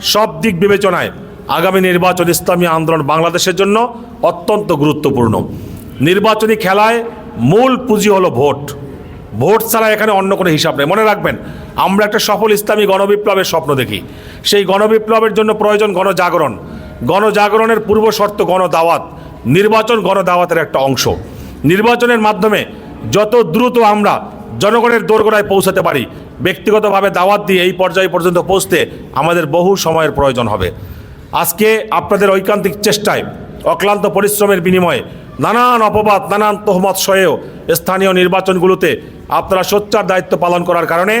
সব দিক বিবেচনায় আগামী নির্বাচন ইসলামী আন্দোলন বাংলাদেশের জন্য অত্যন্ত গুরুত্বপূর্ণ। নির্বাচনী খেলায় মূল পুঁজি হলো ভোট। ভোট ছাড়া এখানে অন্য কোনো হিসাব নেই। মনে রাখবেন, আমরা একটা সফল ইসলামী গণবিপ্লবের স্বপ্ন দেখি। সেই গণবিপ্লবের জন্য প্রয়োজন গণজাগরণ। গণজাগরণের পূর্ব শর্ত গণদাওয়াত, নির্বাচন গণদাওয়াতের একটা অংশ। নির্বাচনের মাধ্যমে যত দ্রুত আমরা জনগণের দোরগোড়ায় পৌঁছাতে পারি ব্যক্তিগতভাবে দাওয়াত দিয়ে এই পর্যায়ে পর্যন্ত পৌঁছতে আমাদের বহু সময়ের প্রয়োজন হবে। আজকে আপনাদের ঐকান্তিক চেষ্টায় অক্লান্ত পরিশ্রমের বিনিময়ে নানান অপবাদ, নানান তহমত সয়েও স্থানীয় নির্বাচনগুলোতে আপনারা সোচ্চার দায়িত্ব পালন করার কারণে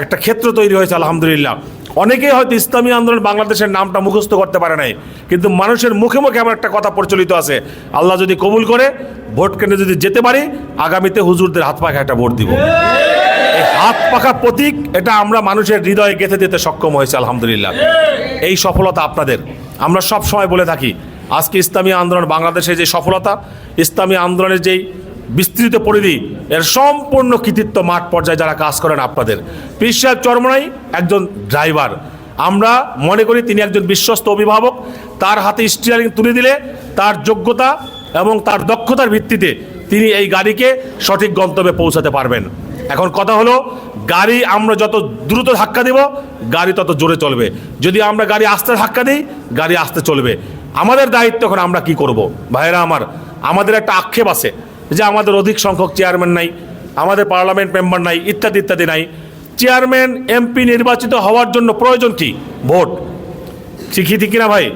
একটা ক্ষেত্র তৈরি হয়েছে, আলহামদুলিল্লাহ। অনেকেই হয়তো ইসলামী আন্দোলন বাংলাদেশের নামটা মুখস্থ করতে পারে নাই, কিন্তু মানুষের মুখে মুখে এমন একটা কথা প্রচলিত আছে, আল্লাহ যদি কবুল করে, ভোট কেন্দ্রে যদি যেতে পারি, আগামীতে হুজুরদের হাত পাখা একটা ভোট দিব। হাত পাখা প্রতীক, এটা আমরা মানুষের হৃদয়ে গেঁথে দিতে সক্ষম হয়েছে, আলহামদুলিল্লাহ। এই সফলতা আপনাদের। আমরা সব সময় বলে থাকি, আজকে ইসলামী আন্দোলন বাংলাদেশের যে সফলতা, ইসলামী আন্দোলনের যেই বিস্তৃত পরিধি, এর সম্পূর্ণ কৃতিত্ব মাঠ পর্যায়ে যারা কাজ করেন আপনাদের। পীর সাহেব চরমনাই একজন ড্রাইভার। আমরা মনে করি তিনি একজন বিশ্বস্ত অভিভাবক। তার হাতে স্টিয়ারিং তুলে দিলে তার যোগ্যতা এবং তার দক্ষতার ভিত্তিতে তিনি এই গাড়িকে সঠিক গন্তব্যে পৌঁছাতে পারবেন। এখন কথা হলো, গাড়ি আমরা যত দ্রুত ধাক্কা দেব, গাড়ি তত জোরে চলবে। যদি আমরা গাড়ি আস্তে ধাক্কা দিই, গাড়ি আস্তে চলবে। আমাদের দায়িত্ব এখন আমরা কি করব? ভাইরা আমার, আমাদের একটা আক্ষেপ আছে যে আমাদের অধিক সংখ্যক চেয়ারম্যান নাই, আমাদের পার্লামেন্ট মেম্বার নাই, ইত্যাদি ইত্যাদি নাই। চেয়ারম্যান, এমপি নির্বাচিত হওয়ার জন্য প্রয়োজন কি? ভোট। শিখি ঠিক না ভাই?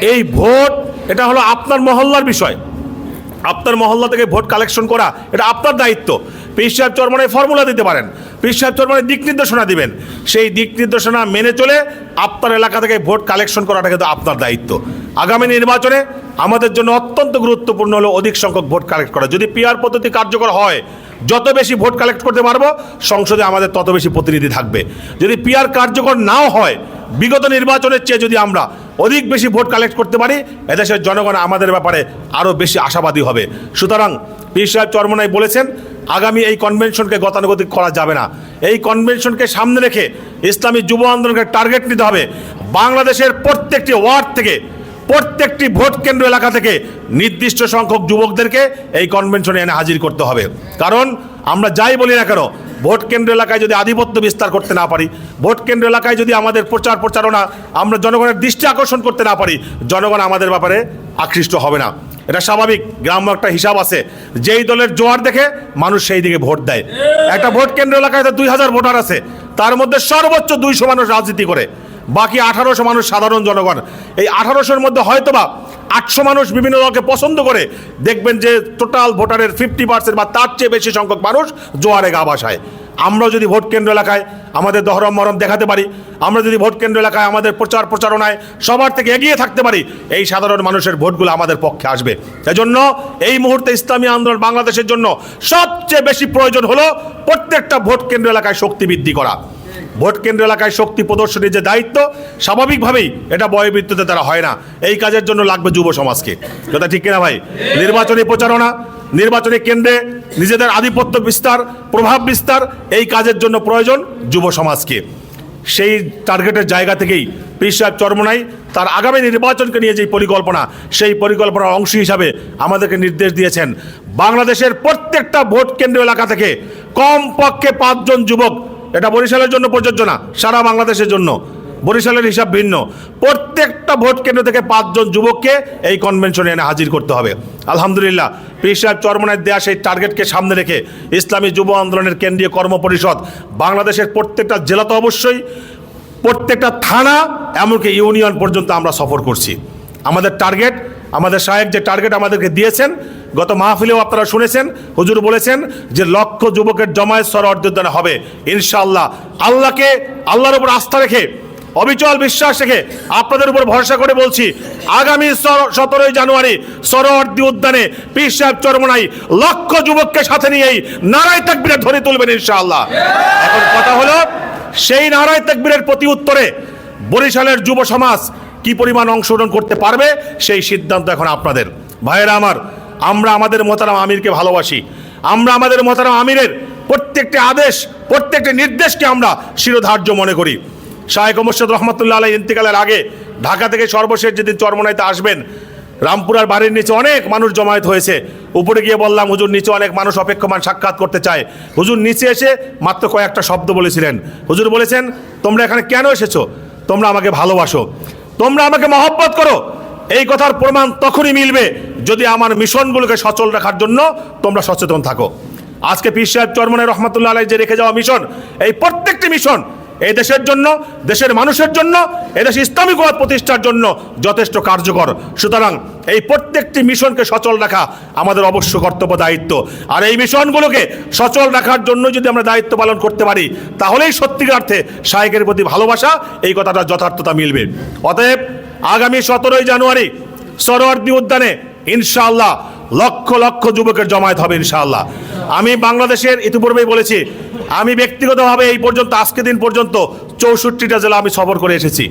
এই ভোট, এটা হলো আপনার মহল্লার বিষয়। আপনার মহল্লা থেকে ভোট কালেকশন করা, এটা আপনার দায়িত্ব। পীর সাহেব চরমনে ফর্মুলা দিতে পারেন। পীর সাহেব চরমনে দিক নির্দেশনা দিবেন। সেই দিক নির্দেশনা মেনে চলে আপনার এলাকা থেকে ভোট কালেকশন করাটা কিন্তু আপনার দায়িত্ব। আগামী নির্বাচনে আমাদের জন্য অত্যন্ত গুরুত্বপূর্ণ হলো অধিক সংখ্যক ভোট কালেক্ট করা। যদি পিআর পদ্ধতি কার্যকর হয়, যত বেশি ভোট কালেক্ট করতে পারব, সংসদে আমাদের তত বেশি প্রতিনিধি থাকবে। যদি পিআর কার্যকর নাও হয়, বিগত নির্বাচনের চেয়ে যদি আমরা অধিক বেশি ভোট কালেক্ট করতে পারি, এদেশের জনগণ আমাদের ব্যাপারে আরও বেশি আশাবাদী হবে। সুতরাং পীর সাহেব চরমনাই বলেছেন, আগামী এই কনভেনশনকে গতানুগতিক করা যাবে না। এই কনভেনশনকে সামনে রেখে ইসলামী যুব আন্দোলনকে টার্গেট নিতে হবে। বাংলাদেশের প্রত্যেকটি ওয়ার্ড থেকে, প্রত্যেকটি ভোট কেন্দ্র এলাকা থেকে নির্দিষ্ট সংখ্যক যুবকদেরকে এই কনভেনশনে এনে হাজির করতে হবে। কারণ আমরা যাই বলি না কেন ভোট কেন্দ্র এলাকায় যদি আধিপত্য বিস্তার করতে না পারি, ভোট কেন্দ্র এলাকায় যদি আমাদের প্রচার প্রচারণা আমরা জনগণের দৃষ্টি আকর্ষণ করতে না পারি, জনগণ আমাদের ব্যাপারে আকৃষ্ট হবে না। এটা স্বাভাবিক, গ্রাম্য একটা হিসাব আছে। যেই দলের জোয়ার দেখে মানুষ সেই দিকে ভোট দেয়। একটা ভোট কেন্দ্র এলাকায় তো দুই হাজার ভোটার আছে। তার মধ্যে সর্বোচ্চ দুইশো মানুষ রাজনীতি করে। বাকি আঠারোশো মানুষ সাধারণ জনগণ। এই আঠারোশোর মধ্যে হয়তোবা আটশো মানুষ বিভিন্ন দলকে পছন্দ করে দেখবেন যে টোটাল ভোটারের ফিফটি পার্সেন্ট বা তার চেয়ে বেশি সংখ্যক মানুষ জোয়ারে গা বাসায়। আমরা যদি ভোট কেন্দ্র এলাকায় আমাদের দহরম মরম দেখাতে পারি, আমরা যদি ভোট কেন্দ্র এলাকায় আমাদের প্রচার প্রচারণায় সবার থেকে এগিয়ে থাকতে পারি, এই সাধারণ মানুষের ভোটগুলো আমাদের পক্ষে আসবে। এজন্য এই মুহূর্তে ইসলামী আন্দোলন বাংলাদেশের জন্য সবচেয়ে বেশি প্রয়োজন হলো প্রত্যেকটা ভোট কেন্দ্র এলাকায় শক্তি বৃদ্ধি করা। ভোট কেন্দ্র এলাকায় শক্তি প্রদর্শনের যে দায়িত্ব, স্বাভাবিকভাবেই এটা বয়বৃত্ততে তারা হয় না। এই কাজের জন্য লাগবে যুব সমাজকে। কথা ঠিক কিনা ভাই? নির্বাচনী প্রচারণা, নির্বাচনী কেন্দ্রে নিজেদের আধিপত্য বিস্তার, প্রভাব বিস্তার, এই কাজের জন্য প্রয়োজন যুব সমাজকে। সেই টার্গেটের জায়গা থেকেই পীর সাহেব চরমনাই তার আগামী নির্বাচনকে নিয়ে যে পরিকল্পনা, সেই পরিকল্পনার অংশ হিসাবে আমাদেরকে নির্দেশ দিয়েছেন। বাংলাদেশের প্রত্যেকটা ভোট কেন্দ্র এলাকা থেকে কমপক্ষে পাঁচজন যুবক এটা বরিশালের জন্য প্রযোজ্য না, সারা বাংলাদেশের জন্য। বরিশালের হিসাব ভিন্ন। প্রত্যেকটা ভোট কেন্দ্র থেকে পাঁচজন যুবককে এই কনভেনশনে এনে হাজির করতে হবে। আলহামদুলিল্লাহ, পীর সাহেব চরমনের দেয়া সেই টার্গেটকে সামনে রেখে ইসলামী যুব আন্দোলনের কেন্দ্রীয় কর্মপরিষদ বাংলাদেশের প্রত্যেকটা জেলা তো অবশ্যই, প্রত্যেকটা থানা, এমনকি ইউনিয়ন পর্যন্ত আমরা সফর করছি। আমাদের টার্গেট আমাদের সাহেব যে টার্গেট আমাদেরকে দিয়েছেন গত মাহফিলেও আপনারা শুনেছেন, হুজুর বলেছেন যে লক্ষ যুবকের জমায়েত সর অর্ধদানে হবে। ইনশাআল্লাহ। আল্লাহকে, আল্লাহর উপর আস্থা রেখে, অবিচল বিশ্বাস রেখে আপনাদের উপর ভরসা করে বলছি, আগামী সতেরোই জানুয়ারি সরোয়ার্দি উদ্যানে পীর সাহেব চরমনাই লক্ষ যুবককে সাথে নিয়েই নারায় তাকবিরে ধরে তুলবেন ইনশাআল্লাহ। এখন কথা হলো, সেই নারায় তাকবীরের প্রতি উত্তরে বরিশালের যুব সমাজ কি পরিমাণ অংশগ্রহণ করতে পারবে, সেই সিদ্ধান্ত এখন আপনাদের। ভাইয়েরা আমার আমরা আমাদের মোতারাম আমিরকে ভালোবাসি। আমরা আমাদের মোতারাম আমিরের প্রত্যেকটি আদেশ, প্রত্যেকটি নির্দেশকে আমরা শিরোধার্য মনে করি। শাহেক মোর্শেদ রহমতুল্লাহ আলাই ইন্তিকালের আগে ঢাকা থেকে সর্বশেষ যেদিন চরমনাইতে আসবেন, রামপুরার বাড়ির নিচে অনেক মানুষ জমায়েত হয়েছে। উপরে গিয়ে বললাম, হুজুর, নিচে অনেক মানুষ অপেক্ষমান সাক্ষাৎ করতে চায়। হুজুর, নিচে এসে মাত্র কয়েকটা শব্দ বলেছিলেন। হুজুর বলেছেন, তোমরা এখানে কেন এসেছ? তোমরা আমাকে ভালোবাসো। তোমরা আমাকে মহব্বত করো। এই কথার প্রমাণ তখনই মিলবে যদি আমার মিশনগুলোকে সচল রাখার জন্য তোমরা সচেতন থাকো। আজকে পীর সাহেব চরমনের রহমতুল্লাহ আলাই যে রেখে যাওয়া মিশন, এই প্রত্যেকটি মিশন এই দেশের জন্য, দেশের মানুষের জন্য এদেশে ইসলামিকবাদ প্রতিষ্ঠার জন্য যথেষ্ট কার্যকর। সুতরাং এই প্রত্যেকটি মিশনকে সচল রাখা আমাদের অবশ্য কর্তব্য, দায়িত্ব। আর এই মিশনগুলোকে সচল রাখার জন্য যদি আমরা দায়িত্ব পালন করতে পারি, তাহলেই সত্যিকার অর্থে শায়েকের প্রতি ভালোবাসা, এই কথাটা যথার্থতা মিলবে। অতএব আগামী সতেরোই জানুয়ারি সরোয়ার্দী উদ্যানে ইনশাআল্লাহ লক্ষ লক্ষ যুবকের জমায়েত হবে ইনশাল্লাহ আমি বাংলাদেশের ইতিপূর্বেই বলেছি, আমি ব্যক্তিগতভাবে এই পর্যন্ত, আজকে দিন পর্যন্ত চৌষট্টিটা জেলা আমি সফর করে এসেছি।